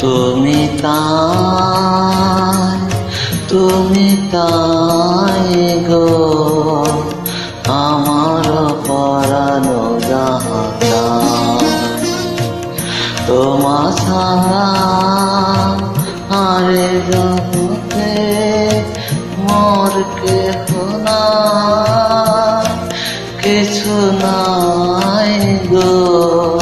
তুমি তাই তুমি তাই গো। আমার পরানো যা তোমার সারা আরে জগতে মর কে না কিছু নাই গো।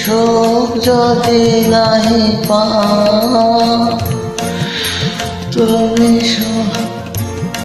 সুখ যদি নাহি পা। তুমি সুখ